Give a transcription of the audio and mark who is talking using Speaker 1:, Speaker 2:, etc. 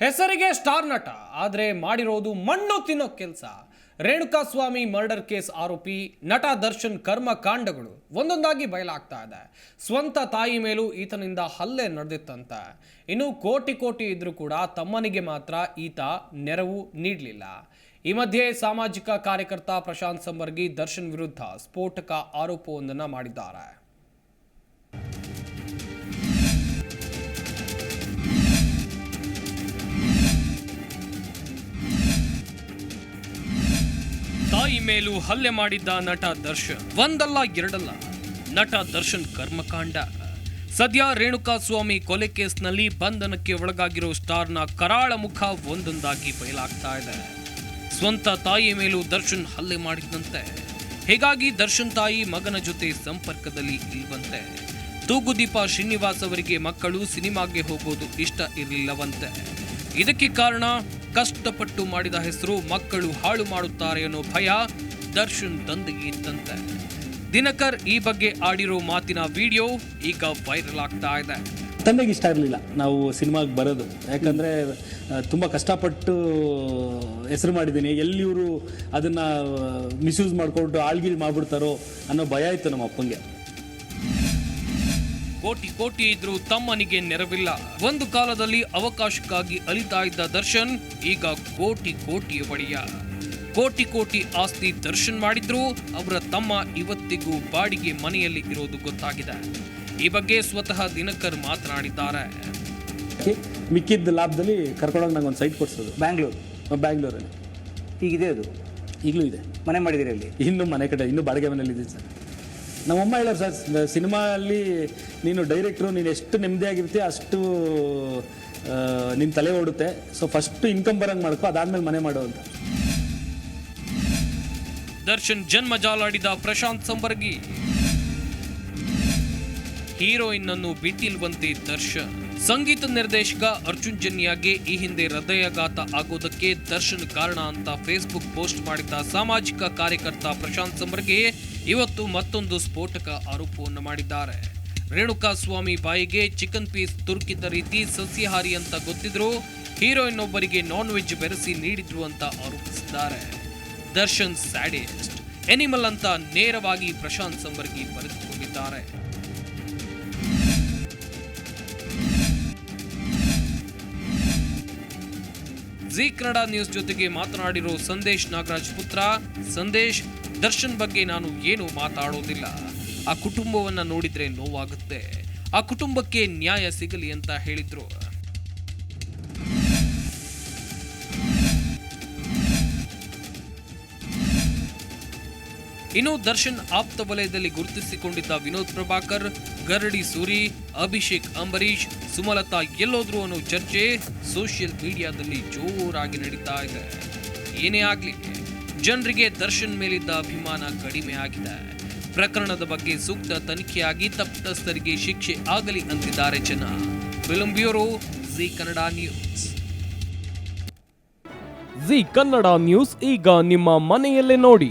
Speaker 1: ಹೆಸರಿಗೆ ಸ್ಟಾರ್ ನಟ, ಆದರೆ ಮಾಡಿರೋದು ಮಣ್ಣು ತಿನ್ನೋ ಕೆಲಸ. ರೇಣುಕಾಸ್ವಾಮಿ ಮರ್ಡರ್ ಕೇಸ್ ಆರೋಪಿ, ನಟ ದರ್ಶನ್ ಕರ್ಮ ಕಾಂಡಗಳು ಒಂದೊಂದಾಗಿ ಬಯಲಾಗ್ತಾ ಇದೆ. ಸ್ವಂತ ತಾಯಿ ಮೇಲೂ ಈತನಿಂದ ಹಲ್ಲೆ ನಡೆದಿತ್ತಂತೆ. ಇನ್ನು ಕೋಟಿ ಕೋಟಿ ಇದ್ರೂ ಕೂಡ ತಮ್ಮನಿಗೆ ಮಾತ್ರ ಈತ ನೆರವು ನೀಡಲಿಲ್ಲ. ಈ ಮಧ್ಯೆ ಸಾಮಾಜಿಕ ಕಾರ್ಯಕರ್ತ ಪ್ರಶಾಂತ್ ಸಂಬರ್ಗಿ ದರ್ಶನ್ ವಿರುದ್ಧ ಸ್ಫೋಟಕ ಆರೋಪವೊಂದನ್ನು ಮಾಡಿದ್ದಾರೆ. ತಾಯಿ ಮೇಲೂ ಹಲ್ಲೆ ಮಾಡಿದ್ದ ನಟ ದರ್ಶನ್. ಒಂದಲ್ಲ ಎರಡಲ್ಲ, ನಟ ದರ್ಶನ್ ಕರ್ಮಕಾಂಡ. ಸದ್ಯ ರೇಣುಕಾ ಸ್ವಾಮಿ ಕೊಲೆ ಕೇಸ್ನಲ್ಲಿ ಬಂಧನಕ್ಕೆ ಒಳಗಾಗಿರೋ ಸ್ಟಾರ್ನ ಕರಾಳ ಮುಖ ಒಂದೊಂದಾಗಿ ಬಯಲಾಗ್ತಾ ಇದೆ. ಸ್ವಂತ ತಾಯಿ ಮೇಲೂ ದರ್ಶನ್ ಹಲ್ಲೆ ಮಾಡಿದಂತೆ ಹೀಗಾಗಿ ದರ್ಶನ್ ತಾಯಿ ಮಗನ ಜೊತೆ ಸಂಪರ್ಕದಲ್ಲಿ ಇಲ್ವಂತೆ. ತೂಗುದೀಪ ಶ್ರೀನಿವಾಸ್ ಅವರಿಗೆ ಮಕ್ಕಳು ಸಿನಿಮಾಗೆ ಹೋಗೋದು ಇಷ್ಟ ಇರಲಿಲ್ಲವಂತೆ. ಇದಕ್ಕೆ ಕಾರಣ ಕಷ್ಟಪಟ್ಟು ಮಾಡಿದ ಹೆಸರು ಮಕ್ಕಳು ಹಾಳು ಮಾಡುತ್ತಾರೆ ಅನ್ನೋ ಭಯ ದರ್ಶನ್ ತಂದೆಗೆ ಇತ್ತಂತೆ ದಿನಕರ್ ಈ ಬಗ್ಗೆ ಆಡಿರೋ ಮಾತಿನ ವಿಡಿಯೋ ಈಗ ವೈರಲ್ ಆಗ್ತಾ ಇದೆ.
Speaker 2: ತಂದೆಗೆ ಇಷ್ಟ ಇರಲಿಲ್ಲ ನಾವು ಸಿನಿಮಾಗೆ ಬರೋದು. ಯಾಕಂದರೆ ತುಂಬ ಕಷ್ಟಪಟ್ಟು ಹೆಸರು ಮಾಡಿದ್ದೀನಿ. ಎಲ್ಲಿ ಇವರು ಅದನ್ನು ಮಿಸ್ಯೂಸ್ ಮಾಡಿಕೊಂಡು ಆಳ್ಗಿಲ್ ಮಾಡಿಬಿಡ್ತಾರೋ ಅನ್ನೋ ಭಯ ಇತ್ತು ನಮ್ಮ ಅಪ್ಪಂಗೆ.
Speaker 1: ಕೋಟಿ ಕೋಟಿ ಇದ್ರೂ ತಮ್ಮನಿಗೆ ನೆರವಿಲ್ಲ. ಒಂದು ಕಾಲದಲ್ಲಿ ಅವಕಾಶಕ್ಕಾಗಿ ಅಲಿತಾ ಇದ್ದ ದರ್ಶನ್ ಈಗ ಕೋಟಿ ಕೋಟಿ ಒಡೆಯ. ಕೋಟಿ ಕೋಟಿ ಆಸ್ತಿ ದರ್ಶನ್ ಮಾಡಿದ್ರು ಅವರ ತಮ್ಮ ಇವತ್ತಿಗೂ ಬಾಡಿಗೆ ಮನೆಯಲ್ಲಿ ಇರೋದು ಗೊತ್ತಾಗಿದೆ. ಈ ಬಗ್ಗೆ ಸ್ವತಃ ದಿನಕರ್ ಮಾತನಾಡಿದ್ದಾರೆ.
Speaker 2: ಮಿಕ್ಕಿದ್ದ ಲಾಭದಲ್ಲಿ ಕರ್ಕೊಂಡೋಗಿ ನಂಗೆ ಒಂದು ಸೈಟ್ ಕೊಡಿಸೋದು.
Speaker 3: ಬ್ಯಾಂಗ್ಳೂರು.
Speaker 2: ಬ್ಯಾಂಗ್ಳೂರಲ್ಲಿ.
Speaker 3: ಈಗಿದೆ ಅದು?
Speaker 2: ಈಗಲೂ ಇದೆ.
Speaker 3: ಮನೆ ಮಾಡಿದಿರಿ ಅಲ್ಲಿ?
Speaker 2: ಇನ್ನು ಮನೆ ಕಡೆ ಇನ್ನೂ ಬಾಡಿಗೆ ಮನೇಲಿ ಇದೆ ಸರ್. ನಮ್ಮಮ್ಮ ಹೇಳೋರು ಸರ್ ಸಿನಿಮಾಲ್ಲಿ ನೀನು ಡೈರೆಕ್ಟ್ರು, ನೀನು ಎಷ್ಟು ನೆಮ್ಮದಿಯಾಗಿರ್ತೀಯ ಅಷ್ಟು ನಿನ್ನ ತಲೆ ಓಡುತ್ತೆ. ಸೊ ಫಸ್ಟ್ ಇನ್ಕಮ್ ಬರಂಗೆ ಮಾಡ್ಕೊ, ಅದಾದ್ಮೇಲೆ ಮನೆ ಮಾಡು ಅಂತ.
Speaker 1: ದರ್ಶನ್ ಜನ್ಮ ಜಾಲಾಡಿದ ಪ್ರಶಾಂತ್ ಸಂಬರ್ಗಿ ಹೀರೋಯಿನ್ ಅನ್ನು ಬಿಟ್ಟಿಲ್ವಂತೆ ದರ್ಶನ್. ಸಂಗೀತ ನಿರ್ದೇಶಕ ಅರ್ಜುನ್ ಜನ್ಯಾಗೆ ಈ ಹಿಂದೆ ಹೃದಯಘಾತ ಆಗೋದಕ್ಕೆ ದರ್ಶನ್ ಕಾರಣ ಅಂತ ಫೇಸ್ಬುಕ್ ಪೋಸ್ಟ್ ಮಾಡಿದ್ದ ಸಾಮಾಜಿಕ ಕಾರ್ಯಕರ್ತ ಪ್ರಶಾಂತ್ ಸಂಬರ್ಗೆ ಇವತ್ತು ಮತ್ತೊಂದು ಸ್ಫೋಟಕ ಆರೋಪವನ್ನು ಮಾಡಿದ್ದಾರೆ. ರೇಣುಕಾ ಸ್ವಾಮಿ ಬಾಯಿಗೆ ಚಿಕನ್ ಪೀಸ್ ತುರುಕಿದ್ದ ರೀತಿ ಸಸ್ಯಾಹಾರಿ ಅಂತ ಗೊತ್ತಿದ್ರು ಹೀರೋಯಿನ್ ಒಬ್ಬರಿಗೆ ನಾನ್ ವೆಜ್ ಬೆರೆಸಿ ನೀಡಿದ್ರು ಅಂತ ಆರೋಪಿಸಿದ್ದಾರೆ. ದರ್ಶನ್ ಸ್ಯಾಡಿಸ್ಟ್, ಎನಿಮಲ್ ಅಂತ ನೇರವಾಗಿ ಪ್ರಶಾಂತ್ ಸಂಬರ್ಗಿ ಬರೆದುಕೊಂಡಿದ್ದಾರೆ. ಜಿ ಕನ್ನಡ ನ್ಯೂಸ್ ಜೊತೆಗೆ ಮಾತನಾಡಿರೋ ಸಂದೇಶ್ ನಾಗರಾಜ್ ಪುತ್ರ, ಸಂದೇಶ್ ದರ್ಶನ್ ಬಗ್ಗೆ ನಾನು ಏನು ಮಾತಾಡೋದಿಲ್ಲ. ಆ ಕುಟುಂಬವನ್ನ ನೋಡಿದ್ರೆ ನೋವಾಗುತ್ತೆ. ಆ ಕುಟುಂಬಕ್ಕೆ ನ್ಯಾಯ ಸಿಗಲಿ ಅಂತ ಹೇಳಿದ್ರು. ಇನ್ನು ದರ್ಶನ್ ಆಪ್ತ ವಲಯದಲ್ಲಿ ಗುರುತಿಸಿಕೊಂಡಿದ್ದ ವಿನೋದ್ ಪ್ರಭಾಕರ್, ಗರಡಿ ಸೂರಿ, ಅಭಿಷೇಕ್ ಅಂಬರೀಶ್ ಸುಮಲತಾ ಎಲ್ಲೋದ್ರು ಅನ್ನೋ ಚರ್ಚೆ ಸೋಷಿಯಲ್ ಮೀಡಿಯಾದಲ್ಲಿ ಜೋರಾಗಿ ನಡೀತಾ ಇದೆ. ಏನೇ ಆಗ್ಲಿ, ಜನರಿಗೆ ದರ್ಶನ್ ಮೇಲಿದ್ದ ಅಭಿಮಾನ ಕಡಿಮೆ ಆಗಿದೆ. ಪ್ರಕರಣದ ಬಗ್ಗೆ ಸೂಕ್ತ ತನಿಖೆಯಾಗಿ ತಪ್ಪಿತಸ್ಥರಿಗೆ ಶಿಕ್ಷೆ ಆಗಲಿ ಅಂತಿದ್ದಾರೆ ಜನ. Film bureau, Zee Kannada news.
Speaker 4: Zee Kannada news ಈಗ ನಿಮ್ಮ ಮನೆಯಲ್ಲೇ ನೋಡಿ.